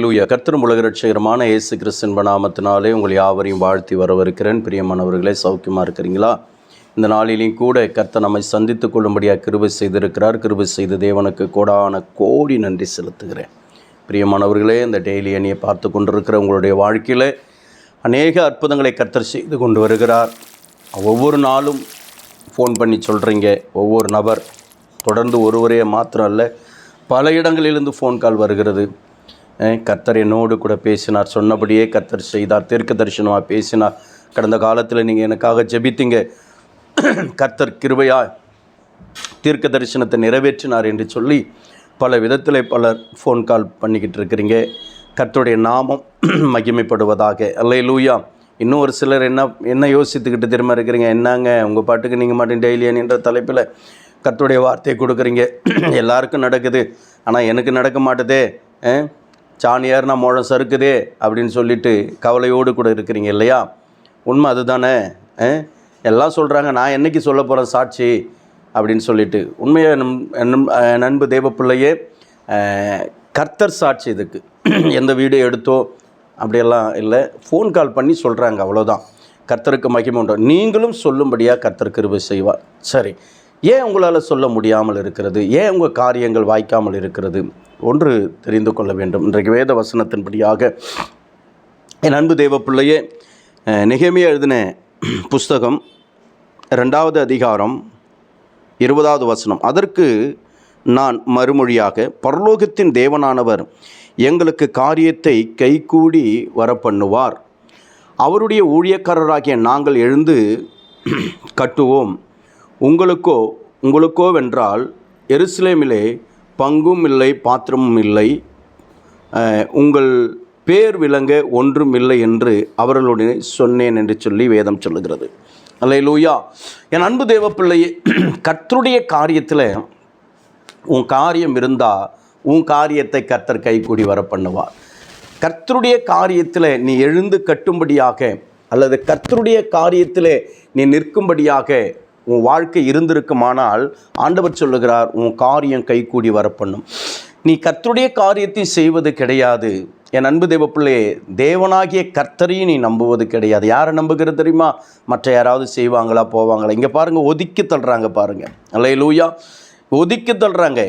லூயா கர்த்தரும் உலக ரட்சகரமான இயேசு கிறிஸ்தன் நாமத்தினாலே உங்கள் யாவரையும் வாழ்த்தி வரவிருக்கிறேன் பிரியமானவர்களே சௌக்கியமாக இருக்கிறீங்களா? இந்த நாளிலையும் கூட கர்த்தர் நம்மை சந்தித்து கொள்ளும்படியாக கிருபை செய்திருக்கிறார். கிருபை செய்த தேவனுக்கு கோடான கோடி நன்றி செலுத்துகிறேன். பிரியமானவர்களே இந்த டெய்லி அணியை பார்த்து கொண்டிருக்கிற உங்களுடைய வாழ்க்கையில் அநேக அற்புதங்களை கர்த்தர் செய்து கொண்டு வருகிறார். ஒவ்வொரு நாளும் ஃபோன் பண்ணி சொல்கிறீங்க ஒவ்வொரு நபர் தொடர்ந்து ஒருவரே மாத்திரம் அல்ல பல இடங்களிலிருந்து ஃபோன் கால் வருகிறது. கர்த்தர் என்னோடு கூட பேசினார். சொன்னபடியே கர்த்தர் செய்தார் தீர்க்க தரிசனமாக பேசினார். கடந்த காலத்தில் நீங்கள் எனக்காக ஜெபித்தீங்க. கர்த்தர் கிருபையா தீர்க்க தரிசனத்தை நிறைவேற்றினார் என்று சொல்லி பல விதத்தில் பலர் ஃபோன் கால் பண்ணிக்கிட்டு இருக்கிறீங்க. கர்த்தருடைய நாமம் மகிமைப்படுவதாக. அல்லை லூயா இன்னும் ஒரு சிலர் என்ன என்ன யோசித்துக்கிட்டு திரும்ப இருக்கிறீங்க? என்னங்க உங்கள் பாட்டுக்கு நீங்கள் மாட்டேன் டெய்லியன் என்ற தலைப்பில் கர்த்தருடைய வார்த்தையை கொடுக்குறீங்க. எல்லாருக்கும் நடக்குது. ஆனால் எனக்கு நடக்க மாட்டுதே. சாணியார்னா சாணியார் நான் முழம் சறுக்குதே அப்படின்னு சொல்லிட்டு கவலையோடு கூட இருக்கிறீங்க இல்லையா? உண்மை அதுதானே எல்லாம் சொல்கிறாங்க நான் என்னைக்கு சொல்ல போகிறேன் சாட்சி? அப்படின்னு சொல்லிட்டு. உண்மையை நம் நண்பு தேவப்பிள்ளையே கர்த்தர் சாட்சி இதுக்கு. எந்த வீடியோ எடுத்தோ அப்படியெல்லாம் இல்லை. ஃபோன் கால் பண்ணி சொல்கிறாங்க அவ்வளோதான் கர்த்தருக்கு மகிமை உண்டு. நீங்களும் சொல்லும்படியாக கர்த்தர் கிருபை செய்வார். சரி. ஏன் உங்களால் சொல்ல முடியாமல் இருக்கிறது? ஏன் உங்கள் காரியங்கள் வாய்க்காமல் இருக்கிறது? ஒன்று தெரிந்து கொள்ள வேண்டும். இன்றைக்கு வேத வசனத்தின்படியாக என் அன்பு தேவ பிள்ளையே எழுதின புஸ்தகம் ரெண்டாவது அதிகாரம் இருபதாவது வசனம். அதற்கு நான் மறுமொழியாக பரலோகத்தின் தேவனானவர் எங்களுக்கு காரியத்தை கைகூடி வரப்பண்ணுவார். அவருடைய ஊழியக்காரராகிய நாங்கள் எழுந்து கட்டுவோம். உங்களுக்கோ உங்களுக்கோ வென்றால் எருசலேமிலே பங்கும் இல்லை பாத்திரமும் இல்லை உங்கள் பேர் விளங்க ஒன்றும் இல்லை என்று அவர்களுடைய சொன்னேன் என்று சொல்லி வேதம் சொல்லுகிறது. அல்லேலூயா. என் அன்பு தேவ பிள்ளையே கர்த்தருடைய காரியத்தில் உன் காரியம் இருந்தால் உன் காரியத்தை கர்த்தர் கைகூடி வர பண்ணுவார் கர்த்தருடைய காரியத்தில் நீ எழுந்து கட்டும்படியாக அல்லது கர்த்தருடைய காரியத்தில் நீ நிற்கும்படியாக உன் வாழ்க்கை இருந்திருக்குமானால் ஆண்டவர் சொல்லுகிறார் உன் காரியம் கைகூடி வர பண்ணும் நீ கர்த்தருடைய காரியத்தை செய்வது கிடையாது. என் அன்பு தேவ பிள்ளையே தேவனாகிய கர்த்தரையும் நீ நம்புவது கிடையாது. யாரை நம்புகிறது தெரியுமா? மற்ற யாராவது செய்வாங்களா போவாங்களா? இங்கே பாருங்கள் ஒதுக்கி தள்ளுறாங்க பாருங்கள் அல்ல லூயா ஒதுக்கி தள்ளுறாங்க.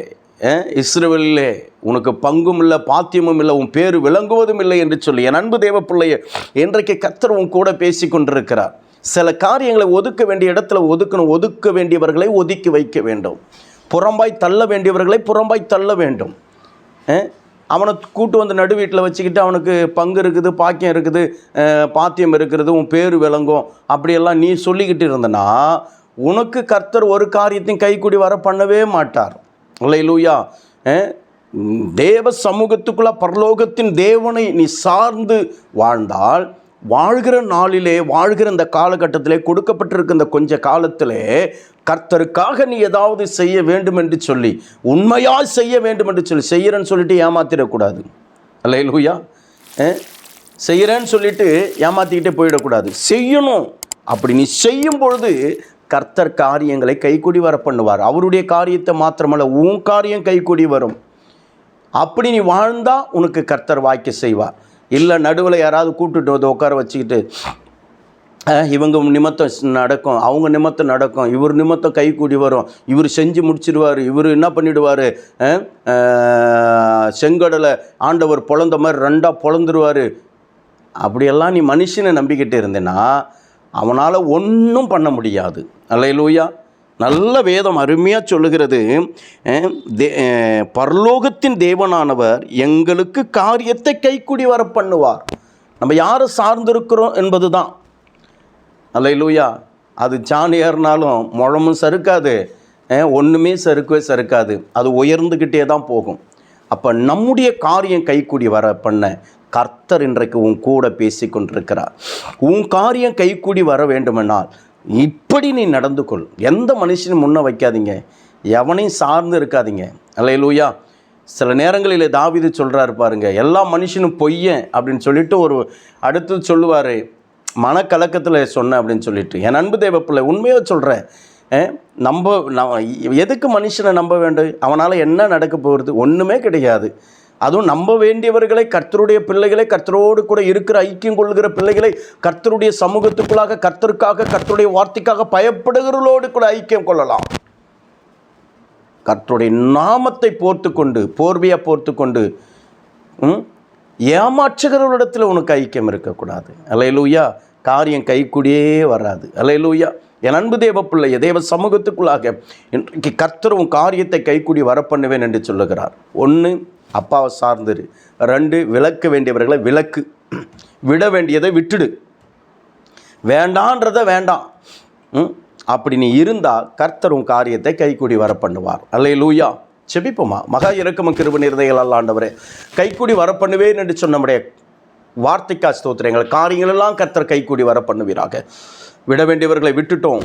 இஸ்ரேலிலே உனக்கு பங்கும் இல்லை பாத்தியமும் இல்லை உன் பேர் விளங்குவதும் இல்லை என்று சொல்லி என் அன்பு தேவ பிள்ளையே இன்றைக்கு கர்த்தர் உன் கூட பேசி கொண்டிருக்கிறார் சில காரியங்களை ஒதுக்க வேண்டிய இடத்துல ஒதுக்கணும். ஒதுக்க வேண்டியவர்களை ஒதுக்கி வைக்க வேண்டும். புறம்பாய் தள்ள வேண்டியவர்களை புறம்பாய் தள்ள வேண்டும். அவனை கூட்டு வந்து நடு வீட்டில் வச்சுக்கிட்டு அவனுக்கு பங்கு இருக்குது பாக்கியம் இருக்குது பாத்தியம் இருக்கிறது உன் பேர் விளங்கும். அப்படியெல்லாம் நீ சொல்லிக்கிட்டு இருந்தனா உனக்கு கர்த்தர் ஒரு காரியத்தையும் கைக்குடி வர பண்ணவே மாட்டார். இல்லை லூயா தேவ சமூகத்துக்குள்ள பரலோகத்தின் தேவனை நீ சார்ந்து வாழ்ந்தால் வாழ்கிற நாளிலே வாழ்கிற இந்த காலகட்டத்திலே கொடுக்கப்பட்டிருக்க இந்த கொஞ்ச காலத்திலே கர்த்தருக்காக நீ ஏதாவது செய்ய வேண்டும் என்று சொல்லி உண்மையாக செய்ய வேண்டும் என்று சொல்லி செய்கிறேன்னு சொல்லிட்டு ஏமாத்திடக்கூடாது. அல்லையிலூயா செய்கிறேன்னு சொல்லிட்டு ஏமாற்றிக்கிட்டே போயிடக்கூடாது. செய்யணும். அப்படி நீ செய்யும் பொழுது கர்த்தர் காரியங்களை கைக்கூடி வர பண்ணுவார் அவருடைய காரியத்தை மாத்திரமல்ல உன் காரியம் கைக்கூடி வரும். அப்படி நீ வாழ்ந்தால் உனக்கு கர்த்தர் வாய்க்க செய்வார். இல்லை நடுவில் யாராவது கூப்பிட்டுட்டு வந்து உட்கார வச்சுக்கிட்டு இவங்க நிமித்தம் நடக்கும் அவங்க நிமித்தம் நடக்கும் இவர் நிமித்தம் கை கூடி வரும் இவர் செஞ்சு முடிச்சிடுவார் இவர் என்ன பண்ணிடுவார் செங்கடலை ஆண்டவர் பொழந்த மாதிரி ரெண்டாக பொழந்துருவார் அப்படியெல்லாம் நீ மனுஷனை நம்பிக்கிட்டு இருந்தேன்னா அவனால் ஒன்றும் பண்ண முடியாது. அல்லையிலூயா நல்ல வேதம் அருமையாக சொல்லுகிறது. தே- பரலோகத்தின் தேவனானவர் எங்களுக்கு காரியத்தை கைக்குடி வர பண்ணுவார். நம்ம யாரை சார்ந்திருக்கிறோம் என்பது தான் அல்லையிலூயா அது சாணி ஏறினாலும் முழமும் சறுக்காது. ஒன்றுமே சறுக்கவே சறுக்காது. அது உயர்ந்துக்கிட்டே தான் போகும். அப்போ நம்முடைய காரியம் கைக்கூடி வர பண்ண கர்த்தர் இன்றைக்கு உன் கூட பேசி கொண்டிருக்கிறார் உன் காரியம் கைக்கூடி வர வேண்டுமென்றால் இப்படி நீ நடந்து கொள். எந்த மனுஷனும் முன்ன வைக்காதீங்க. எவனையும் சார்ந்து இருக்காதீங்க. அல்லையிலூயா சில நேரங்களில் தாவீது சொல்கிறாரு பாருங்க எல்லா மனுஷனும் பொய்யன் அப்படின்னு சொல்லிட்டு ஒரு அடுத்து சொல்லுவார் மனக்கலக்கத்தில் சொன்னேன் அப்படின்னு சொல்லிட்டு. என் அன்பு தேவப்பிள்ளை உண்மையாக சொல்கிறேன் நம்ப நான் எதுக்கு மனுஷனை நம்ப வேண்டும்? அவனால் என்ன நடக்க போகிறது ஒன்றுமே கிடையாது. அதுவும் நம்ப வேண்டியவர்களை கர்த்தருடைய பிள்ளைகளை கர்த்தரோடு கூட இருக்கிற ஐக்கியம் கொள்கிற பிள்ளைகளை கர்த்தருடைய சமூகத்துக்குள்ளாக கர்த்தருக்காக கர்த்தருடைய வார்த்தைக்காக பயப்படுகிறவர்களோடு கூட ஐக்கியம் கொள்ளலாம். கர்த்தருடைய நாமத்தை போர்த்து கொண்டு போர்வையாக போர்த்து கொண்டு ம், ஏமாற்றுகிறவர்களிடத்தில் உனக்கு ஐக்கியம் இருக்கக்கூடாது. அலையலூயா காரியம் கைக்கூடியே வராது. அலையலூயா என் அன்பு தேவ பிள்ளைய தேவ சமூகத்துக்குள்ளாக இன்றைக்கு கர்த்தரும் காரியத்தை கைக்கூடி வர பண்ணுவேன் என்று சொல்லுகிறார். ஒன்று அப்பாவை சார்ந்திரு ரெண்டு விளக்க வேண்டியவர்களை விளக்கு விட வேண்டியதை விட்டுடு. வேண்டான்றத வேண்டாம். ம்? அப்படி நீ இருந்தால் கர்த்தர் உன் காரியத்தை கைக்கூடி வர பண்ணுவார் அல்லே லூயா செபிப்போமா? மகா இறக்கம கிருப நிறதைகள் அல்லாண்டவரே கைக்கூடி வர பண்ணுவேன் என்று சொன்ன நம்முடைய வார்த்தைக்கா ஸ்தோத்திரங்கள் எங்கள் காரியங்களெல்லாம் கர்த்தர் கைக்கூடி வர பண்ணுவீராக விட வேண்டியவர்களை விட்டுட்டோம்.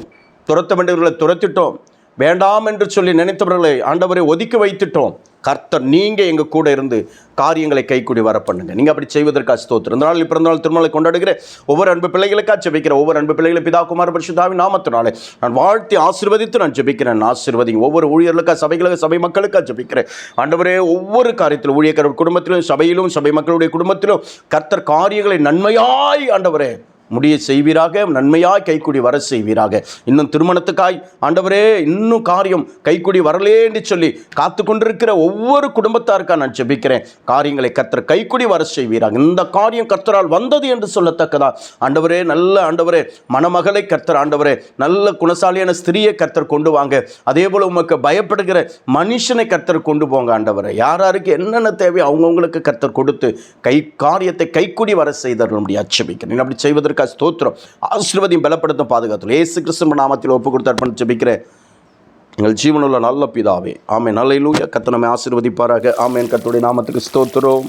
துரத்த வேண்டியவர்களை துரத்திட்டோம். வேண்டாம் என்று சொல்லி நினைத்தவர்களை ஆண்டவரை ஒதுக்கி வைத்துட்டோம். கர்த்தர் நீங்கள் எங்கள் கூட இருந்து காரியங்களை கைக்கூடி வர பண்ணுங்க நீங்கள் அப்படி செய்வதற்காக ஸ்தோத்திரம். இந்த நாள் பிறந்த நாள் திருமலை கொண்டாடுகிற ஒவ்வொரு அன்பு பிள்ளைகளுக்காக ஜெபிக்கிற ஒவ்வொரு அன்பு பிள்ளைகளை பிதா குமார பரிசுதாவி நாமத்தினாலே நான் வாழ்த்தி ஆசீர்வதித்து நான் ஜெபிக்கிறேன். ஆசிர்வதி ஒவ்வொரு ஊழியர்களுக்காக சபைகளுக்கு சபை மக்களுக்காக ஜெபிக்கிறேன். ஆண்டவரே ஒவ்வொரு காரியத்திலும் ஊழியக்காரர் குடும்பத்திலும் சபையிலும் சபை மக்களுடைய குடும்பத்திலும் கர்த்தர் காரியங்களை நன்மையாய் ஆண்டவரே முடிய செய்வீராக நன்மையாய் கைக்குடி வர செய்வீராக. இன்னும் திருமணத்துக்காய் ஆண்டவரே இன்னும் காரியம் கைக்குடி வரலே என்று சொல்லி காத்து கொண்டிருக்கிற ஒவ்வொரு குடும்பத்தாருக்கா நான் ஜெபிக்கிறேன். காரியங்களை கத்தர் கைக்குடி வர செய்வீராக. இந்த காரியம் கர்த்தரால் வந்தது என்று சொல்லத்தக்கதா? ஆண்டவரே நல்ல ஆண்டவரே மணமகளை கர்த்தர் ஆண்டவரே நல்ல குணசாலியான ஸ்திரியை கர்த்தர் கொண்டு வாங்க. அதே போல் உமக்கு பயப்படுகிற மனுஷனை கர்த்தர் கொண்டு போங்க ஆண்டவரை. யார் யாருக்கு என்னென்ன தேவை அவங்கவுங்களுக்கு கர்த்தர் கொடுத்து கை காரியத்தை கைக்குடி வர செய்தர்கள் முடியாது அச்சபிக்கிறேன் அப்படி செய்வதற்கு ஸ்தோத்திரம். ஆசீர்வதியும் பலப்படுத்தும் பாதுகாத்துள்ள ஏசு கிறிஸ்துவ நாமத்தில் ஒப்பு கொடுத்து அர்ப்பணம் ஜபிக்கிறேன் எங்கள் ஜீவனுள்ள நல்ல பிதாவே. ஆமென். நல்ல லூயா கத்தனமே ஆசீர்வதிப்பாராக. ஆமேன். கத்துடைய நாமத்துக்கு ஸ்தோத்திரம்.